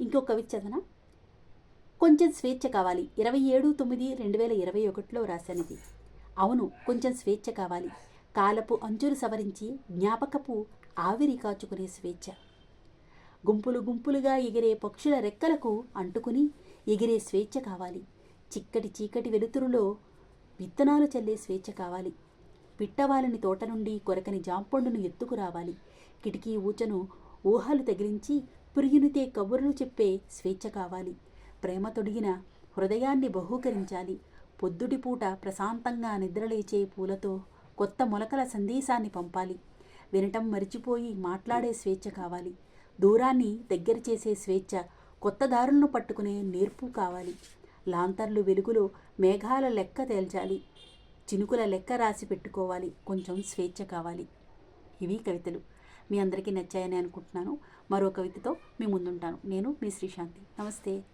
ఇంకొక కవిత కొంచెం స్వేచ్ఛ కావాలి. ఇరవై ఏడు తొమ్మిది రెండు వేల ఇరవై ఒకటిలో రాశానిది అవును కొంచెం స్వేచ్ఛ కావాలి. కాలపు అంచులు సవరించి జ్ఞాపకపు ఆవిరి కాచుకునే స్వేచ్ఛ. గుంపులు గుంపులుగా ఎగిరే పక్షుల రెక్కలకు అంటుకుని ఎగిరే స్వేచ్ఛ కావాలి. చిక్కటి చీకటి వెలుతురులో విత్తనాలు చల్లే స్వేచ్ఛ కావాలి. పిట్టవాలని తోట నుండి కొరకని జాంపండును ఎత్తుకురావాలి కిటికీ ఊచను ఊహలు తగిలించి పురియునితే కబుర్లు చెప్పే స్వేచ్ఛ కావాలి. ప్రేమ తొడిగిన హృదయాన్ని బహూకరించాలి. పొద్దుటిపూట ప్రశాంతంగా నిద్రలేచే పూలతో కొత్త మొలకల సందేశాన్ని పంపాలి. వినటం మరిచిపోయి మాట్లాడే స్వేచ్ఛ కావాలి. దూరాన్ని దగ్గర చేసే స్వేచ్ఛ కొత్త దారులను పట్టుకునే నేర్పు కావాలి. లాంతర్లు వెలుగులో మేఘాల లెక్క తేల్చాలి. చినుకుల లెక్క రాసి పెట్టుకోవాలి. కొంచెం స్వేచ్ఛ కావాలి. ఇవి కవితలు. మీ అందరికీ నచ్చాయని అనుకుంటున్నాను. మరో కవితతో మీ ముందుంటాను. నేను మీ శ్రీశాంతి. నమస్తే.